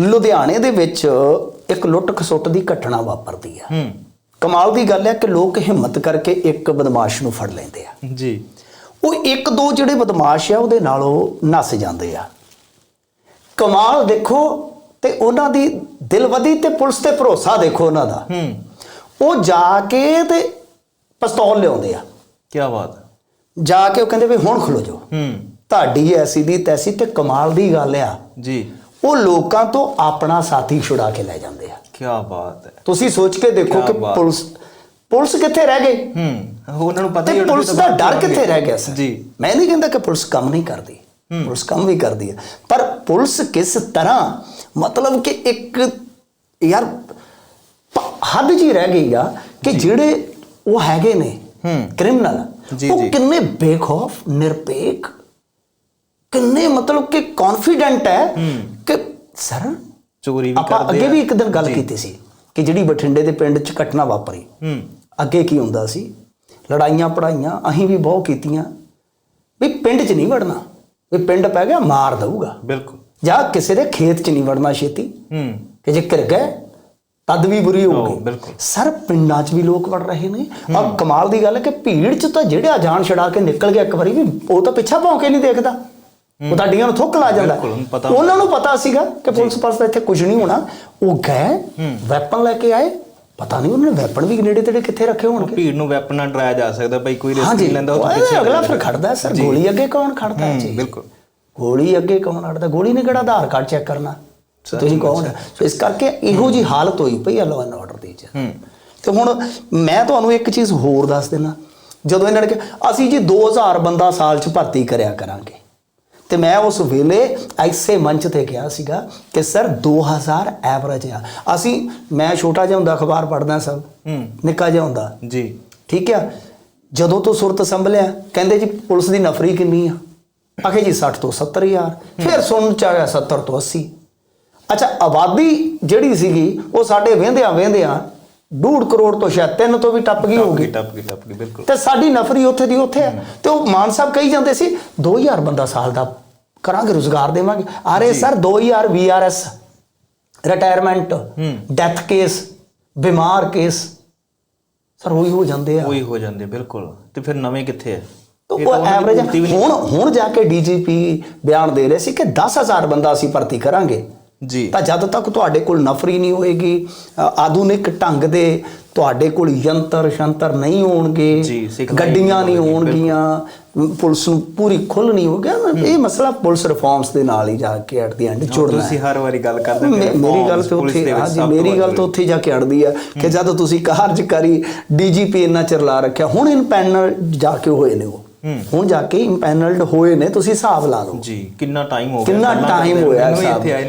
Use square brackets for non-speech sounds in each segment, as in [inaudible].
ਲੁਧਿਆਣੇ ਦੇ ਵਿੱਚ ਇੱਕ ਲੁੱਟ ਖਸੁੱਟ ਦੀ ਘਟਨਾ ਵਾਪਰਦੀ ਆ। ਹੂੰ। ਕਮਾਲ ਦੀ ਗੱਲ ਹੈ ਕਿ ਲੋਕ ਹਿੰਮਤ ਕਰਕੇ ਇੱਕ ਬਦਮਾਸ਼ ਨੂੰ ਫੜ ਲੈਂਦੇ ਆ। ਜੀ। ਉਹ ਇੱਕ ਦੋ ਜਿਹੜੇ ਬਦਮਾਸ਼ ਆ ਉਹਦੇ ਨਾਲੋਂ ਨੱਸ ਜਾਂਦੇ ਆ। ਕਮਾਲ ਦੇਖੋ ਤੇ ਉਹਨਾਂ ਦੀ ਦਿਲਵਦੀ ਤੇ ਪੁਲਿਸ ਤੇ ਭਰੋਸਾ ਦੇਖੋ ਉਹਨਾਂ ਦਾ। ਹੂੰ। ਉਹ ਜਾ ਕੇ ਤੇ ਪਿਸਤੌਲ ਲਿਆਉਂਦੇ ਆ। ਕੀ ਬਾਤ ਜਾ ਕੇ ਉਹ ਕਹਿੰਦੇ ਵੀ ਹੁਣ ਖਲੋ ਜਾਓ। ਹੂੰ। ਤੁਹਾਡੀ ਐਸੀ ਦੀ ਤੈਸੀ ਤੇ ਕਮਾਲ ਦੀ ਗੱਲ ਆ। ਜੀ। ਉਹ ਲੋਕਾਂ ਤੋਂ ਆਪਣਾ ਸਾਥੀ ਛੁਡਾ ਕੇ ਲੈ ਜਾਂਦੇ ਆ। ਕੀ ਬਾਤ ਹੈ। ਤੁਸੀਂ ਸੋਚ ਕੇ ਦੇਖੋ ਕਿ। ਪੁਲਿਸ ਪੁਲਿਸ ਕਿੱਥੇ ਰਹਿ ਗਈ? ਹੂੰ ਉਹਨਾਂ ਨੂੰ ਪਤਾ ਹੀ ਪੁਲਿਸ ਦਾ ਡਰ। ਕਿੱਥੇ ਰਹਿ ਗਿਆ ਸਰ ਜੀ। ਮੈਂ ਨਹੀਂ ਕਹਿੰਦਾ ਕਿ ਪੁਲਿਸ ਕੰਮ ਨਹੀਂ ਕਰਦੀ। ਪੁਲਿਸ ਕੰਮ ਵੀ ਕਰਦੀ ਹੈ। ਪਰ ਪੁਲਿਸ ਕਿਸ ਤਰ੍ਹਾਂ ਮਤਲਬ ਕਿ ਇੱਕ ਯਾਰ ਹੱਦ ਜੀ ਰਹਿ ਗਈ ਆ ਕਿ ਜਿਹੜੇ ਉਹ ਹੈਗੇ ਨੇ ਹੂੰ। ਕ੍ਰਿਮੀਨਲ ਉਹ। ਕਿੰਨੇ ਬੇਖੌਫ ਨਿਰਪੇਖ ਕਿੰਨੇ ਮਤਲਬ ਕਿ ਕੌਨਫੀਡੈਂਟ ਹੈ। ਕਿ ਸਰ? ਚੋਰੀ ਵੀ ਆਪਾਂ ਕਰਦੇ ਅੱਗੇ ਆ। ਵੀ ਇੱਕ ਦਿਨ ਗੱਲ। ਕੀਤੀ ਸੀ ਕਿ ਜਿਹੜੀ ਬਠਿੰਡੇ ਦੇ ਪਿੰਡ 'ਚ ਘਟਨਾ ਵਾਪਰੀ। ਹੂੰ। ਅੱਗੇ ਕੀ ਹੁੰਦਾ ਸੀ? ਲੜਾਈਆਂ ਪੜਾਈਆਂ ਅਸੀਂ ਵੀ ਬਹੁਤ ਕੀਤੀਆਂ। ਵੀ ਪਿੰਡ 'ਚ ਨਹੀਂ ਵੜਨਾ। ਵੀ ਪਿੰਡ ਪੈ ਗਿਆ ਮਾਰ ਦਊਗਾ। ਬਿਲਕੁਲ। ਜਾਂ ਕਿਸੇ ਦੇ ਖੇਤ 'ਚ ਨਹੀਂ ਵੜਨਾ ਛੇਤੀ। ਹੂੰ। ਕਿ ਜੇ ਘਿਰ ਗਏ ਤਦ ਵੀ ਬੁਰੀ ਹੋਊਗੀ। ਸਰ ਪਿੰਡਾਂ 'ਚ ਵੀ ਲੋਕ ਵੜ ਰਹੇ ਨੇ। ਔਰ ਕਮਾਲ ਦੀ ਗੱਲ ਹੈ ਕਿ ਭੀੜ 'ਚ ਤਾਂ ਜਿਹੜਾ ਜਾਨ ਛਡਾ ਕੇ ਨਿਕਲ ਗਿਆ ਇੱਕ ਵਾਰੀ ਵੀ ਉਹ ਤਾਂ ਪਿੱਛਾ ਭੌਂ ਕੇ ਨਹੀਂ ਦੇਖਦਾ। ਉਹ ਤਾਂ ਅੱਡੀਆਂ ਨੂੰ ਥੁੱਕ ਲਾ ਜਾਂਦਾ। ਉਹਨੂੰ ਨੂੰ ਪਤਾ ਸੀਗਾ ਕਿ ਪੁਲਿਸ ਪਾਸ ਤਾਂ ਇੱਥੇ ਕੁਝ ਨਹੀਂ ਹੋਣਾ। ਉਹ ਗਏ ਵੈਪਨ ਲੈ ਕੇ ਆਏ। ਪਤਾ ਨਹੀਂ ਉਹਨਾਂ ਨੇ ਵੈਪਨ ਵੀ ਨੇੜੇ ਤੇੜੇ ਕਿੱਥੇ ਰੱਖੇ ਹੋਣਗੇ। ਭੀੜ ਨੂੰ ਵੈਪਨ ਨਾਲ ਡਰਾਇਆ ਜਾ ਸਕਦਾ ਬਈ ਕੋਈ ਰਿਸਕ ਨਹੀਂ ਲੈਂਦਾ ਉਹ ਪਿੱਛੇ ਅਗਲਾ ਫਿਰ। ਖੜਦਾ ਸਰ। ਗੋਲੀ ਅੱਗੇ ਕੌਣ ਖੜਦਾ ਹੈ ਜੀ। ਬਿਲਕੁਲ। ਗੋਲੀ ਅੱਗੇ ਕੌਣ ਖੜਦਾ ਗੋਲੀ ਨੇ ਕਿਹੜਾ ਆਧਾਰ ਕਾਰਡ ਚੈੱਕ ਕਰਨਾ? ਤੁਸੀਂ ਕੌਣ ਸੋ ਇਸ ਕਰਕੇ ਇਹੋ ਜੀ ਹਾਲਤ ਹੋਈ ਪਈ ਆ ਲਾਅ ਐਂਡ ਆਰਡਰ ਦੀ ਚ। ਤੇ ਹੁਣ ਮੈਂ ਤੁਹਾਨੂੰ ਇੱਕ ਚੀਜ਼ ਹੋਰ ਦੱਸ ਦੇਣਾ ਜਦੋਂ ਇਹਨਾਂ ਨੇ ਕਿਹਾ ਅਸੀਂ ਜੀ 2000 ਬੰਦਾ ਸਾਲ ਚ ਭਰਤੀ ਕਰਿਆ ਕਰਾਂਗੇ। ਤੇ ਮੈਂ ਉਸ ਵੇਲੇ ਐਸੇ ਮੰਚ ਤੇ ਕਿਹਾ ਸੀਗਾ ਕਿ ਸਰ 2000 ਐਵਰੇਜ ਆ। ਅਸੀਂ ਮੈਂ ਛੋਟਾ ਜਿਹਾ ਹੁੰਦਾ ਅਖਬਾਰ ਪੜ੍ਹਦਾ ਸਭ ਹੂੰ। ਨਿੱਕਾ ਜਿਹਾ ਹੁੰਦਾ। ਜੀ। ਠੀਕ ਆ? ਜਦੋਂ ਤੋਂ ਸੁਰਤ ਸੰਭਲਿਆ ਕਹਿੰਦੇ ਜੀ ਪੁਲਿਸ ਦੀ ਨਫਰੀ ਕਿੰਨੀ ਆ? ਆਖੇ ਜੀ 60 ਤੋਂ 70 ਹਜ਼ਾਰ। ਫਿਰ ਸੁਣ ਚ ਆ ਗਿਆ 70 ਤੋਂ 80 ਅੱਛਾ ਆਬਾਦੀ ਜਿਹੜੀ ਸੀਗੀ ਉਹ ਸਾਡੇ ਵਹਿੰਦਿਆਂ ਵਹਿੰਦਿਆਂ ਡੂਢ ਕਰੋੜ ਤੋਂ ਸ਼ਾਇਦ ਤਿੰਨ ਤੋਂ ਵੀ ਟੱਪ ਗਈ ਹੋਊਗੀ। ਟੱਪ ਗਈ ਟੱਪ ਗਈ ਬਿਲਕੁਲ। ਤੇ ਸਾਡੀ ਨਫਰੀ ਉੱਥੇ ਦੀ ਉੱਥੇ ਹੈ। ਤੇ ਉਹ ਮਾਨ ਸਾਹਿਬ ਕਹੀ ਜਾਂਦੇ ਸੀ 2000 ਬੰਦਾ ਸਾਲ ਦਾ ਕਰਾਂਗੇ ਰੋਜ਼ਗਾਰ ਦੇਵਾਂਗੇ। ਅਰੇ sir 2000 VRS retirement death case ਬਿਮਾਰ ਕੇਸ ਸਰ ਉਹੀ ਹੋ ਜਾਂਦੇ ਆ। ਉਹੀ ਹੋ ਜਾਂਦੇ ਬਿਲਕੁਲ। ਤੇ ਫਿਰ ਨਵੇਂ ਕਿੱਥੇ ਤਾਂ ਉਹ ਐਵਰੇਜ ਹੁਣ ਹੁਣ ਜਾ ਕੇ ਡੀਜੀਪੀ ਬਿਆਨ ਦੇ ਰਹੇ ਸੀ ਕਿ 10000 ਬੰਦਾ ਅਸੀਂ ਭਰਤੀ ਕਰਾਂਗੇ। ਜੀ। ਤਾਂ ਜਦ ਤੱਕ ਤੁਹਾਡੇ ਕੋਲ ਨਫਰੀ ਨਹੀਂ ਹੋਏਗੀ ਆਧੁਨਿਕ ਢੰਗ ਦੇ ਤੁਹਾਡੇ ਕੋਲ ਯੰਤਰ ਸ਼ੰਤਰ ਨਹੀਂ ਹੋਣਗੇ ਗੱਡੀਆਂ ਨਹੀਂ ਹੋਣਗੀਆਂ ਪੁਲਿਸ ਨੂੰ ਪੂਰੀ ਖੁੱਲ ਨਹੀਂ ਹੋਗਾ ਇਹ ਮਸਲਾ ਪੁਲਿਸ ਰਿਫਾਰਮਸ ਦੇ ਨਾਲ ਹੀ ਜਾ ਕੇ ਐਟ ਦੀ ਐਂਡ ਜੁੜਨਾ ਤੁਸੀਂ ਹਰ ਵਾਰੀ ਗੱਲ ਕਰਦੇ ਮੇਰੀ ਗੱਲ ਤੇ ਉੱਥੇ ਹਾਂਜੀ ਮੇਰੀ ਗੱਲ ਤਾਂ ਉੱਥੇ ਜਾ ਕੇ ਅੜਦੀ ਆ ਕਿ ਜਦ ਤੁਸੀਂ ਕਾਰਜਕਾਰੀ ਡੀਜੀਪੀ ਇੰਨਾ ਚਿਰ ਲਾ ਰੱਖਿਆ ਹੁਣ ਇਨਪੈਨਲ ਜਾ ਕੇ ਹੋਏ ਨੇ ਉਹ। ਹੁਣ ਜਾ ਕੇ ਇੰਪੈਨਲਡ ਹੋਏ ਨੇ ਤੁਸੀਂ ਹਿਸਾਬ ਲਾ ਲਓ। ਜੀ ਕਿੰਨਾ ਟਾਈਮ ਹੋ ਗਿਆ? ਕਿੰਨਾ ਟਾਈਮ ਹੋਇਆ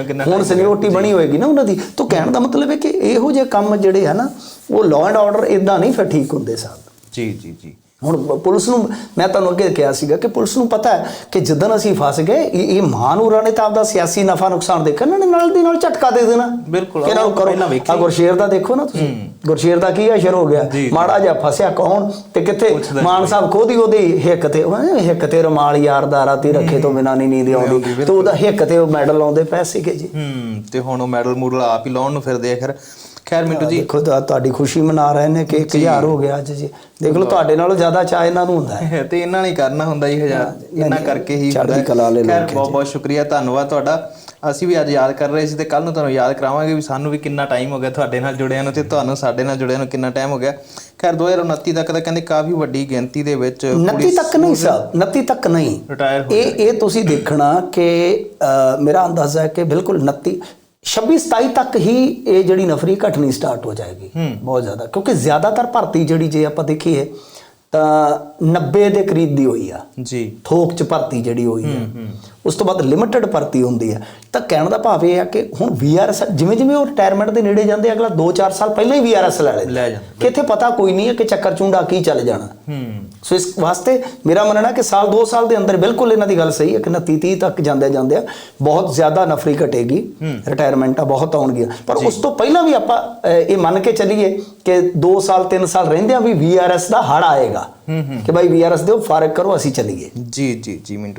ਕਿੰਨਾ ਹੁਣ ਸੀਨੀਅਰਟੀ ਬਣੀ ਹੋਏਗੀ ਨਾ ਉਹਨਾਂ ਦੀ। ਤਾਂ ਕਹਿਣ ਦਾ ਮਤਲਬ ਹੈ ਕਿ ਇਹੋ ਜਿਹੇ ਕੰਮ ਜਿਹੜੇ ਆ ਨਾ ਉਹ ਲਾਅ ਐਂਡ ਆਰਡਰ ਇਦਾਂ ਨਹੀਂ ਫਿਰ ਠੀਕ ਹੁੰਦੇ ਸਾਹਿਬ ਜੀ ਜੀ ਜੀ। ਹੁਣ ਪੁਲਿਸ ਨੂੰ ਮੈਂ ਤੁਹਾਨੂੰ ਅੱਗੇ ਕਿਹਾ ਸੀਗਾ ਕਿ ਪੁਲਿਸ ਨੂੰ ਪਤਾ ਹੈ ਕਿ ਜਿੱਦਣ ਅਸੀਂ ਫਸ ਗਏ ਇਹ ਮਹਾਨੂਰਾਂ ਨੇ ਤਾਂ ਆਪਦਾ ਸਿਆਸੀ ਨਫਾ ਨੁਕਸਾਨ ਦੇਖਿਆ ਇਹਨਾਂ ਨੇ ਨਾਲ ਦੀ ਨਾਲ ਝਟਕਾ ਦੇ ਦੇਣਾ। ਬਿਲਕੁਲ, ਇਹਨਾਂ ਨੂੰ ਕਰੋ। ਆ ਗੁਰਸ਼ੇਰ ਦਾ ਦੇਖੋ ਨਾ ਤੁਸੀਂ। ਗੁਰਸ਼ੇਰ ਦਾ ਕੀ ਅਸ਼ਰ ਹੋ ਗਿਆ। ਮਾੜਾ ਜਿਹਾ ਫਸਿਆ ਕੌਣ ਤੇ ਕਿੱਥੇ? ਮਾਨ। ਸਾਹਿਬ ਖੋਦੀ ਉਹਦੀ ਹਿੱਕ ਤੇ ਹਿੱਕ ਤੇ ਰਮਾਲ ਯਾਰ ਦਾ ਰਾਤੀ ਰੱਖੇ ਤੋਂ ਬਿਨਾਂ ਨਹੀਂ ਨੀਂਦ ਆਉਂਦੀ। ਤੇ ਉਹਦਾ ਹਿੱਕ ਤੇ ਉਹ ਮੈਡਲ ਆਉਂਦੇ ਪਏ ਸੀਗੇ ਜੀ। ਹੂੰ ਤੇ ਹੁਣ ਉਹ ਮੈਡਲ ਮੂਡਲ ਆਪ ਹੀ ਲਾਉਣ ਨੂੰ ਫਿਰਦੇ ਆ ਖੈਰ। ਖੈਰ ਮਿੰਟੂ ਜੀ। ਦੇਖੋ ਤੁਹਾ- ਤੁਹਾਡੀ ਖੁਸ਼ੀ ਮਨਾ ਰਹੇ ਨੇ ਕਿ 1000 ਹੋ ਗਿਆ ਅੱਜ ਜੀ। ਦੇਖ ਲਓ ਤੁਹਾਡੇ ਨਾਲੋਂ ਜ਼ਿਆਦਾ ਚਾਹ ਇਹਨਾਂ ਨੂੰ ਹੁੰਦਾ ਹੈ। [laughs] ਤੇ ਇਹਨਾਂ ਨੇ ਕਰਨਾ ਹੁੰਦਾ ਹੀ ਹਜ਼ਾਰ ਇਹਨਾਂ ਨਹੀਂ, ਕਰਕੇ ਹੀ ਚੜ੍ਹਦੀ ਹੁੰਦਾ। ਹੈ। ਕਲਾ ਖੈਰ ਬਹੁਤ ਬਹੁਤ ਸ਼ੁਕਰੀਆ ਧੰਨਵਾਦ ਤੁਹਾਡਾ। ਅਸੀਂ ਵੀ ਅੱਜ ਯਾਦ ਕਰ ਰਹੇ ਸੀ ਤੇ ਕੱਲ ਨੂੰ ਤੁਹਾਨੂੰ ਯਾਦ ਕਰਾਵਾਂਗੇ ਵੀ ਸਾਨੂੰ ਵੀ ਕਿੰਨਾ ਟਾਈਮ ਹੋ ਗਿਆ ਤੁਹਾਡੇ ਨਾਲ ਜੁੜਿਆਂ ਨੂੰ ਤੇ ਤੁਹਾਨੂੰ ਸਾਡੇ ਨਾਲ ਜੁੜਿਆਂ ਨੂੰ ਕਿੰਨਾ ਟਾਈਮ ਹੋ ਗਿਆ। ਖੈਰ 2029 ਤੱਕ ਤਾਂ ਕਹਿੰਦੇ ਕਾਫੀ ਵੱਡੀ ਗਿਣਤੀ ਦੇ ਵਿੱਚ 29 ਤੱਕ ਨਹੀਂ ਸਾਹਿਬ 29 ਤੱਕ ਨਹੀਂ। ਇਹ ਇਹ ਤੁਸੀਂ ਦੇਖਣਾ ਕਿ ਮੇਰਾ ਅੰਦਾਜ਼ਾ ਹੈ ਕਿ ਬਿਲਕੁਲ 29 26 27 ਤੱਕ ਹੀ ਇਹ ਜਿਹੜੀ ਨਫਰੀ ਘਟਣੀ ਸਟਾਰਟ ਹੋ ਜਾਏਗੀ ਬਹੁਤ ਜ਼ਿਆਦਾ। ਕਿਉਂਕਿ ਜ਼ਿਆਦਾਤਰ ਭਰਤੀ ਜਿਹੜੀ ਜੇ ਆਪਾਂ ਦੇਖੀਏ ਤਾਂ 90 ਦੇ ਕਰੀਬ ਦੀ ਹੋਈ ਆ। ਜੀ। ਥੋਕ ਚ ਭਰਤੀ ਜਿਹੜੀ ਹੋਈ ਹੈ। ਉਸ ਤੋਂ ਬਾਅਦ ਲਿਮਟਿਡ ਭਰਤੀ ਹੁੰਦੀ ਹੈ। ਤਾਂ ਕਹਿਣ ਦਾ ਭਾਵ ਇਹ ਹੈ ਕਿ ਹੁਣ ਵੀਆਰਐਸ ਜਿਵੇਂ ਜਿਵੇਂ ਉਹ ਰਿਟਾਇਰਮੈਂਟ ਦੇ ਨੇੜੇ ਜਾਂਦੇ ਅਗਲਾ 2-4 ਸਾਲ ਪਹਿਲਾਂ ਹੀ ਵੀਆਰਐਸ ਲੈ ਲੈ ਕਿ ਇੱਥੇ ਪਤਾ ਕੋਈ ਨਹੀਂ ਹੈ ਕਿ ਚੱਕਰ ਚੁੰਡਾ ਕੀ ਚੱਲ ਜਾਣਾ। ਹੂੰ। ਸੋ ਇਸ ਵਾਸਤੇ ਮੇਰਾ ਮੰਨਣਾ ਕਿ ਸਾਲ 2 ਸਾਲ ਦੇ ਅੰਦਰ ਬਿਲਕੁਲ ਇਹਨਾਂ ਦੀ ਗੱਲ ਸਹੀ ਹੈ ਕਿ 29 30 ਤੱਕ ਜਾਂਦੇ ਜਾਂਦੇ ਆ ਬਹੁਤ ਜ਼ਿਆਦਾ ਨਫਰੀ ਘਟੇਗੀ। ਰਿਟਾਇਰਮੈਂਟਾਂ ਬਹੁਤ ਆਉਣਗੀਆਂ। ਪਰ ਉਸ ਤੋਂ ਪਹਿਲਾਂ ਵੀ ਆਪਾਂ ਇਹ ਮੰਨ ਕੇ ਚੱਲੀਏ ਕਿ 2 ਸਾਲ 3 ਸਾਲ ਰਹਿੰਦਿਆਂ ਵੀ ਵੀਆਰਐਸ ਦਾ ਹੜ ਆਏਗਾ। ਕਿ ਭਾਈ ਵੀਆਰਐਸ ਦਿਓ ਫਾਰਗ ਕਰੋ ਅਸੀਂ ਚੱਲੀਏ। ਜੀ ਜੀ ਜੀ